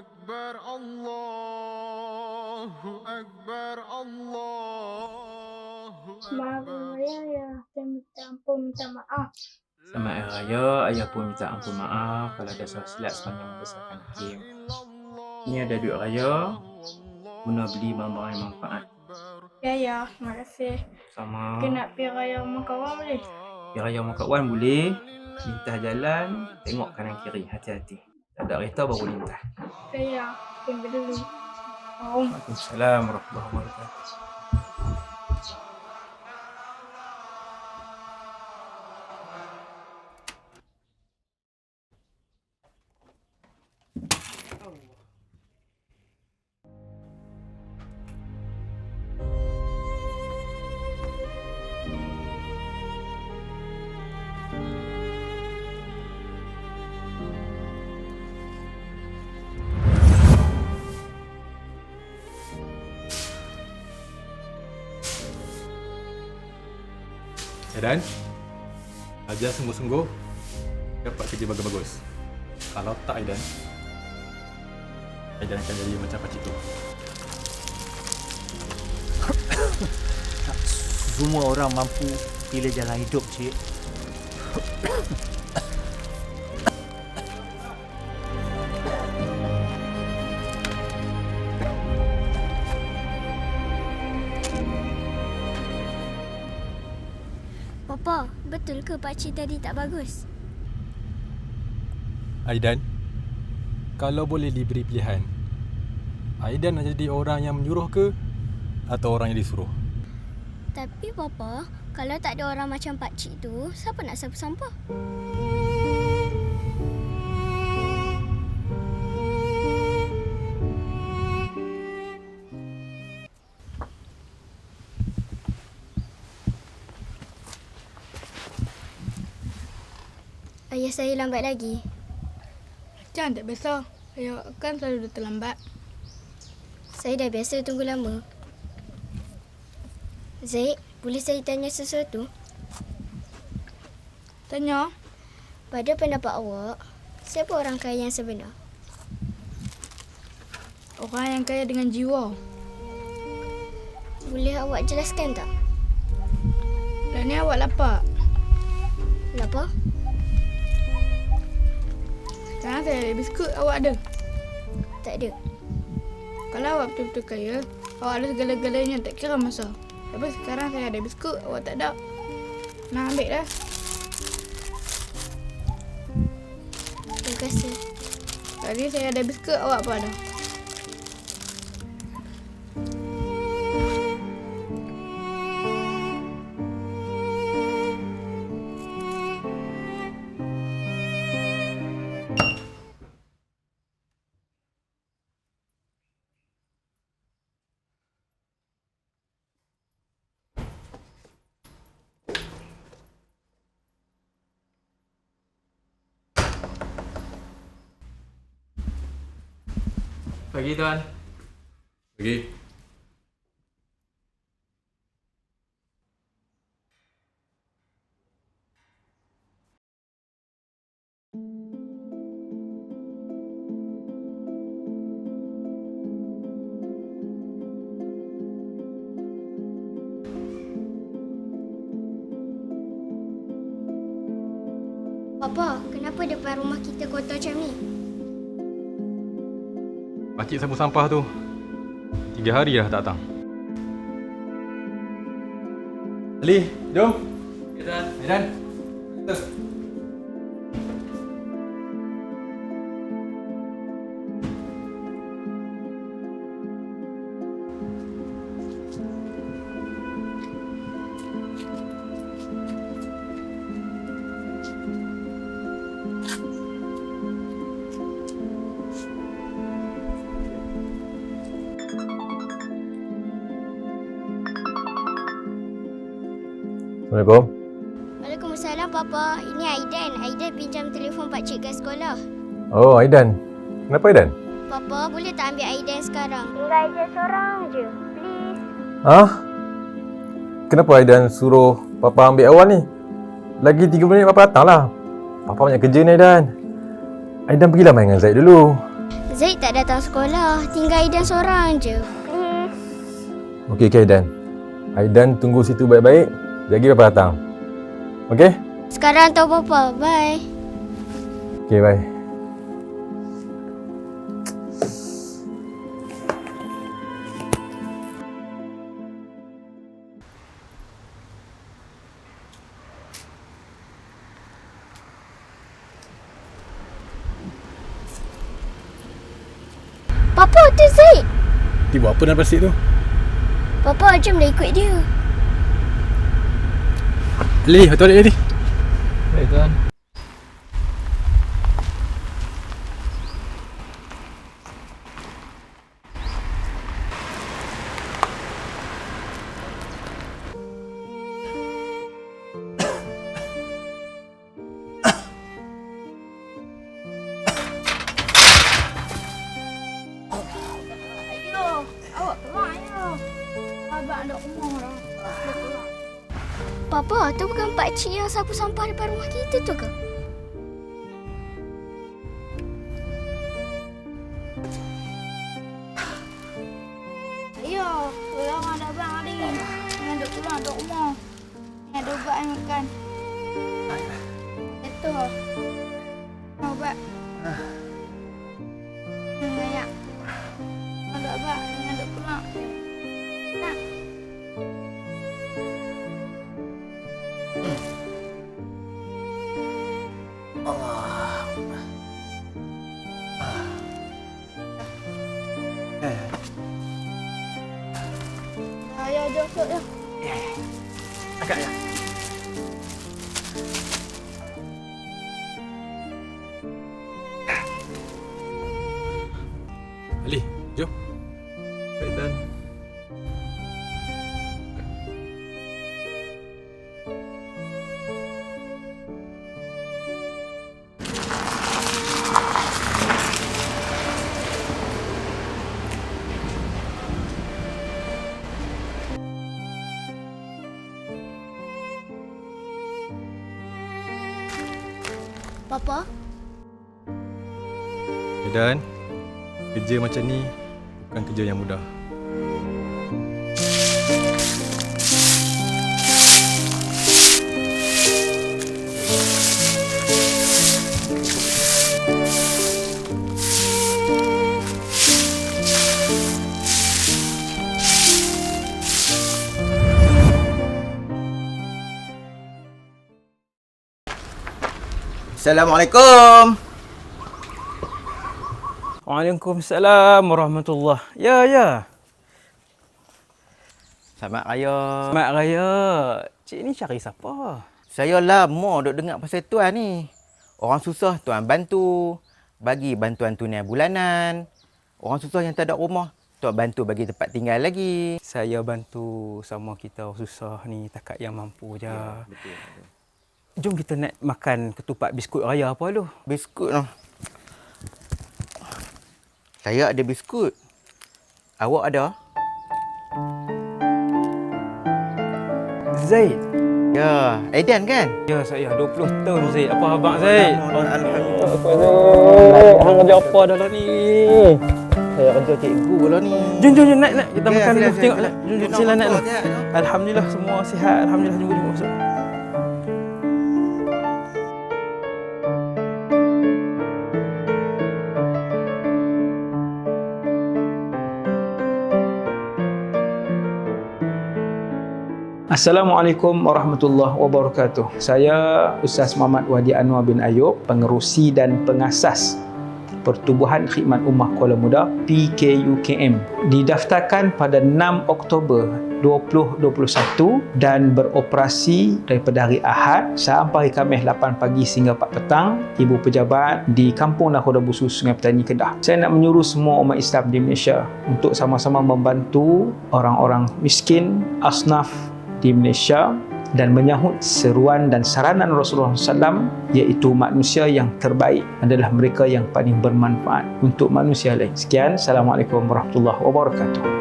أكبر الله أكبر الله Maaf Raya ya, saya minta ampun, minta maaf. Selamat Hari Raya, ayah pun minta ampun maaf kalau ada salah silap sepanjang membesarkan Hakim. Ini ada duit raya, guna beli barang-barang yang manfaat. Ya ya, terima kasih. Sama Kena pergi raya rumah kawan boleh? Hari Raya rumah Kak Wan boleh, lintas jalan, tengok kanan kiri, hati-hati. Tak ada kereta baru lintas. Ya ya, tunggu dulu. Om. Dan Ajar sungguh-sungguh Dapat kerja bagus-bagus Kalau tak Aidan Aidan akan jadi macam pakcik tu Semua orang mampu pilih jalan hidup, cik. Papa, betul ke pakcik tadi tak bagus? Aidan Kalau boleh diberi pilihan Aidan nak jadi orang yang menyuruh ke Atau orang yang disuruh Tapi Papa, kalau tak ada orang macam pakcik tu, siapa nak sapu sampah? Ayah saya lambat lagi. Macam tak biasa. Raya kan selalu dah terlambat. Saya dah biasa tunggu lama. Zaid, boleh saya tanya sesuatu? Tanya. Pada pendapat awak, siapa orang kaya yang sebenar? Orang yang kaya dengan jiwa. Boleh awak jelaskan tak? Dan ni awak lapar. Kenapa? Sekarang saya ada biskut, awak ada. Tak ada. Kalau awak betul-betul kaya, awak ada segala-galanya tak kira masa. Tapi sekarang saya ada biskut, awak tak ada. Nak ambil dah. Terima kasih. Tadi saya ada biskut, awak apa ada? Pagi tuan. Pergi Papa, kenapa depan rumah kita kotor macam ni? Pakcik sapu sampah tu. Tiga hari dah tak datang. Ali, jom. Tuan. Aidan Kita Assalamualaikum Waalaikumsalam Papa. Ini Aidan. Aidan pinjam telefon pakcik kat sekolah. Oh Aidan Kenapa Aidan? Papa, boleh tak ambil Aidan sekarang? Tinggal Aidan seorang je. Please. Hah? Kenapa Aidan suruh Papa ambil awal ni? Lagi 3 minit Papa datang lah Papa banyak kerja ni Aidan Aidan pergilah main dengan Zaid dulu Zaid tak datang sekolah. Tinggal Aidan seorang je. Okey, okey Aidan. Aidan tunggu situ baik-baik. Jaga Papa datang. Okey? Sekarang tahu Papa. Bye. Okey, bye. Papa, tu Zaid. Dia buat apa dalam plastik tu? Papa, jom dah ikut dia. Ali, betul balik Ali. Baik tuan. Papa, tu bukan pakcik yang sapu sampah depan rumah kita tu ke? Ayo, tolong ada abang ni. Jangan duk keluar duk umur. Ni ada ubat yang makan. Betul. Ubat. Hmm, jom, jom, jom. Agak ya. Papa, Aidan, kerja macam ni bukan kerja yang mudah. Assalamualaikum. Waalaikumsalam warahmatullahi Ya, ya. Selamat raya. Selamat raya. Cik ni cari siapa? Saya lama duk dengar pasal tuan ni. Orang susah tuan bantu. Bagi bantuan tunai bulanan. Orang susah yang tak ada rumah. Tuan bantu bagi tempat tinggal lagi. Saya bantu sama kita orang susah ni takat yang mampu je. Ya, betul, betul. Jom kita nak makan ketupat biskut raya apa lu? Biskut noh. Saya ada biskut. Awak ada? Zaid. Ya, Aidan kan? Ya, saya 20 tahun Zaid. Apa abang Zaid? Alhamdulillah. Hang kerja apa dah lah ni? Saya kerja cikgu lah ni. Jom, jom, jom, naik, naik. Kita Ya, makan dulu. sila, Tengok, sila. naik. Jom, jom, sila naik? Alhamdulillah semua sihat. Alhamdulillah jom masuk. Assalamualaikum warahmatullahi wabarakatuh. Saya Ustaz Muhammad Wadi Anwar bin Ayub, pengerusi dan pengasas Pertubuhan Khidmat Ummah Kuala Muda PKUKM didaftarkan pada 6 Oktober 2021 dan beroperasi daripada hari Ahad sampai Khamis 8 pagi hingga 4 petang ibu pejabat di Kampung Nakhoda Busu Sungai Petani Kedah. Saya nak menyuruh semua umat Islam di Malaysia untuk sama-sama membantu orang-orang miskin, asnaf di Malaysia dan menyahut seruan dan saranan Rasulullah SAW iaitu manusia yang terbaik adalah mereka yang paling bermanfaat untuk manusia lain. Sekian. Assalamualaikum warahmatullahi wabarakatuh.